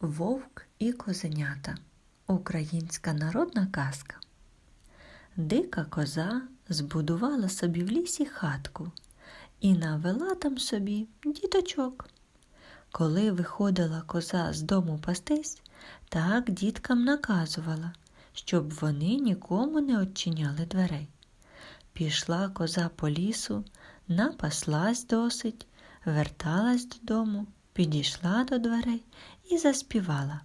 Вовк і козенята. Українська народна казка. Дика коза збудувала собі в лісі хатку і навела там собі діточок. Коли виходила коза з дому пастись, так діткам наказувала, щоб вони нікому не odчиняли дверей. Пішла коза по лісу, напаслась досить, верталась додому, підійшла до дверей і заспівала.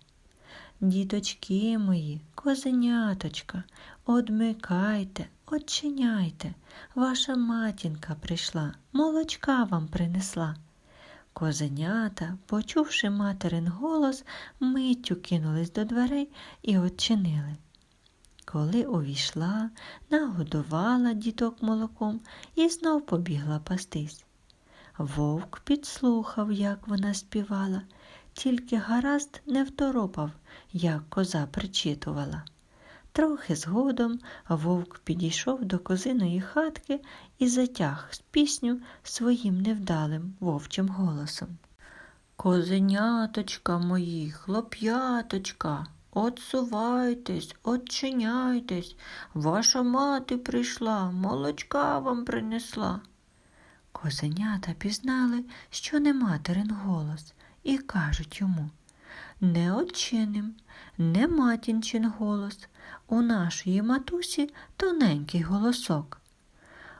Діточки мої, козеняточка, одмикайте, одчиняйте, ваша матінка прийшла, молочка вам принесла. Козенята, почувши материн голос, миттю кинулись до дверей і odчинили. Коли увійшла, нагодувала діток молоком і знов побігла пастись. Вовк підслухав, як вона співала, тільки гаразд не второпав, як коза причитувала. Трохи згодом вовк підійшов до козиної хатки і затяг пісню своїм невдалим вовчим голосом. Козеняточка мої, хлоп'яточка, отсувайтесь, отчиняйтесь, ваша мати прийшла, молочка вам принесла. Козенята пізнали, що не материн голос, і кажуть йому не отчиним, не матінчин голос, у нашої матусі тоненький голосок.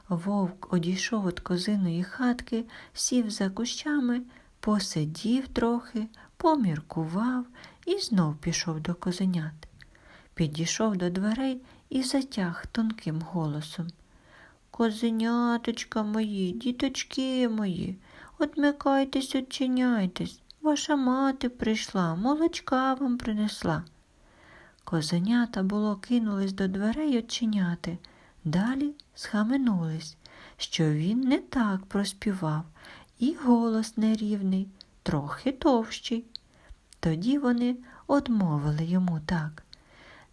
Вовк одійшов від козиної хатки, сів за кущами, посидів трохи, поміркував і знов пішов до козенят. Підійшов до дверей і затяг тонким голосом. Козеняточка мої, діточки мої, одмикайтесь, odчиняйтесь, ваша мати прийшла, молочка вам принесла. Козенята було кинулись до дверей odчиняти, далі схаменулись, що він не так проспівав, і голос нерівний, трохи товщий. Тоді вони одмовили йому так.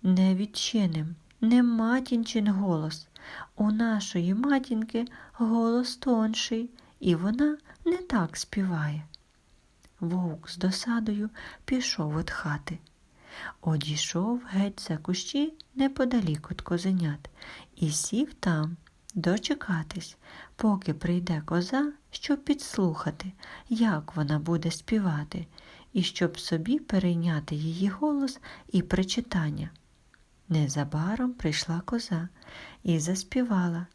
Не відчиним, не матінчин голос. У нашої матінки голос тонший, і вона не так співає. Вовк з досадою пішов від хати. Одійшов геть за кущі неподалік від козенят і сів там дочекатись, поки прийде коза, щоб підслухати, як вона буде співати, і щоб собі перейняти її голос і причитання. Незабаром прийшла коза і заспівала.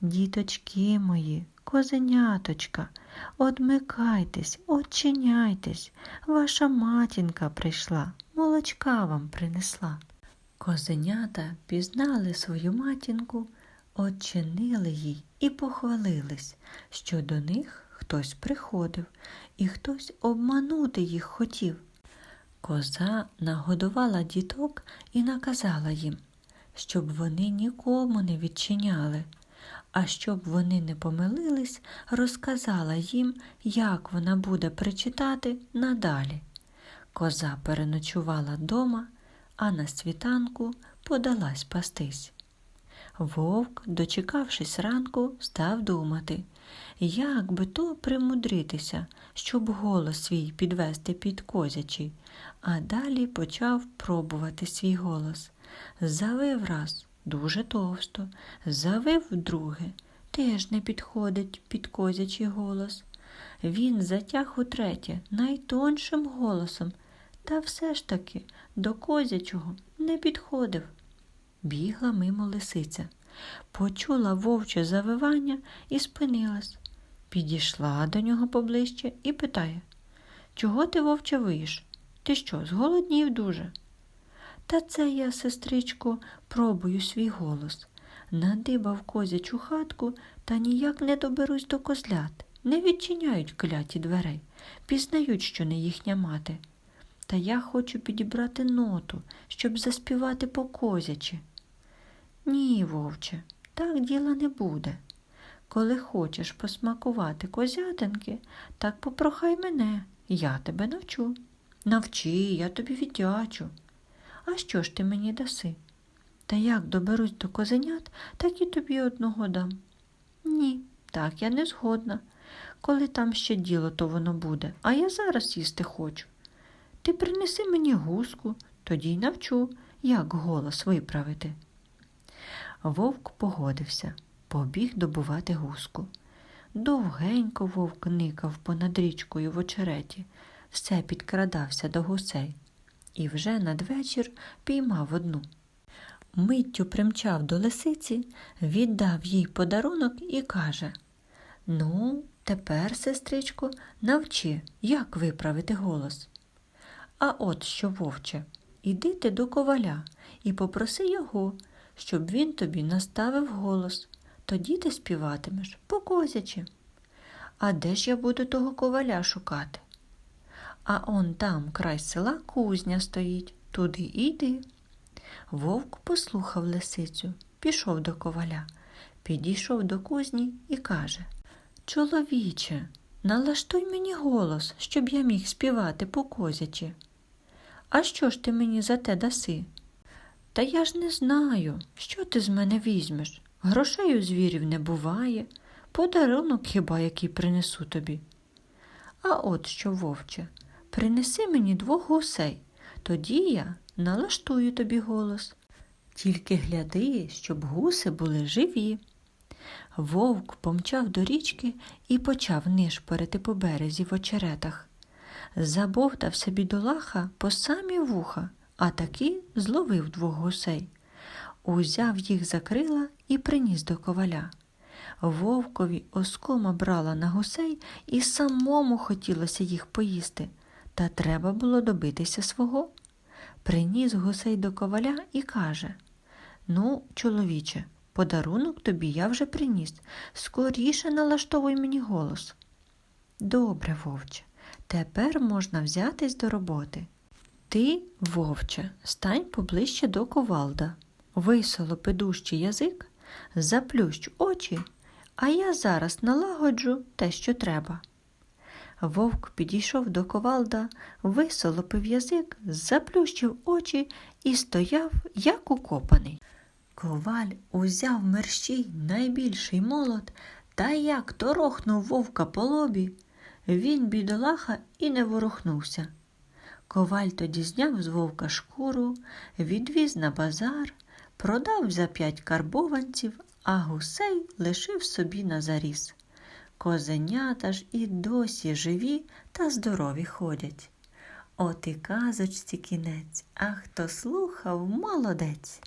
Діточки мої, козеняточка, одмикайтесь, одчиняйтесь, ваша матінка прийшла, молочка вам принесла. Козенята пізнали свою матінку, одчинили їй і похвалились, що до них хтось приходив і хтось обманути їх хотів. Коза нагодувала діток і наказала їм, щоб вони нікому не відчиняли, а щоб вони не помилились, розказала їм, як вона буде причитати надалі. Коза переночувала дома, а на світанку подалась пастись. Вовк, дочекавшись ранку, став думати, як би то примудритися, щоб голос свій підвести під козячий, а далі почав пробувати свій голос. Завив раз дуже товсто, завив вдруге, теж не підходить під козячий голос. Він затяг утретє найтоншим голосом, та все ж таки до козячого не підходив. Бігла мимо лисиця, почула вовче завивання і спинилась. Підійшла до нього поближче і питає Чого ти, вовче, виїш? Ти що, зголоднів дуже? Та це я, сестричко, пробую свій голос. Надибав козячу хатку та ніяк не доберусь до козлят. Не відчиняють кляті дверей, пізнають, що не їхня мати. Та я хочу підібрати ноту, щоб заспівати по козячі. Ні, вовче, так діла не буде. Коли хочеш посмакувати козятинки, так попрохай мене, я тебе навчу. Навчи, я тобі віддячу. А що ж ти мені даси? Та як доберусь до козенят, так і тобі одного дам. Ні, так я не згодна. Коли там ще діло, то воно буде, а я зараз їсти хочу. ти принеси мені гуску, тоді й навчу, як голос виправити. Вовк погодився, побіг добувати гуску. Довгенько вовк никав понад річкою в очереті, все підкрадався до гусей, і вже надвечір піймав одну. Миттю примчав до лисиці, віддав їй подарунок і каже Ну, тепер, сестричко, навчи, як виправити голос. А от що, вовче, іди ти до коваля і попроси його, щоб він тобі наставив голос. Тоді ти співатимеш по козячі. А де ж я буду того коваля шукати? А он там край села кузня стоїть, туди іди. Вовк послухав лисицю, пішов до коваля, підійшов до кузні і каже Чоловіче, налаштуй мені голос, щоб я міг співати по козячі. А що ж ти мені за те даси? Та я ж не знаю, що ти з мене візьмеш. Грошей у звірів не буває, подарунок хіба який принесу тобі. А от що, вовче, принеси мені двох гусей, тоді я налаштую тобі голос. Тільки гляди, щоб гуси були живі. Вовк помчав до річки і почав нишпорити по березі в очеретах. Забовтався бідолаха по самі вуха, а таки зловив двох гусей. Узяв їх за крила і приніс до коваля. Вовкові оскома брала на гусей і самому хотілося їх поїсти, та треба було добитися свого. Приніс гусей до коваля і каже Ну, чоловіче, подарунок тобі я вже приніс. Скоріше налаштовуй мені голос. Добре, вовче, тепер можна взятись до роботи. Ти, вовче, стань поближче до ковалда, висолопи дужчий язик, заплющ очі, а я зараз налагоджу те, що треба. Вовк підійшов до ковалда, висолопив язик, заплющив очі і стояв, як укопаний. Коваль узяв мерщій найбільший молот та як торохнув вовка по лобі. Він, бідолаха, і не ворухнувся. Коваль тоді зняв з вовка шкуру, відвіз на базар, продав за п'ять карбованців, а гусей лишив собі на заріз. Козенята ж і досі живі та здорові ходять. От і казочці кінець, а хто слухав, молодець.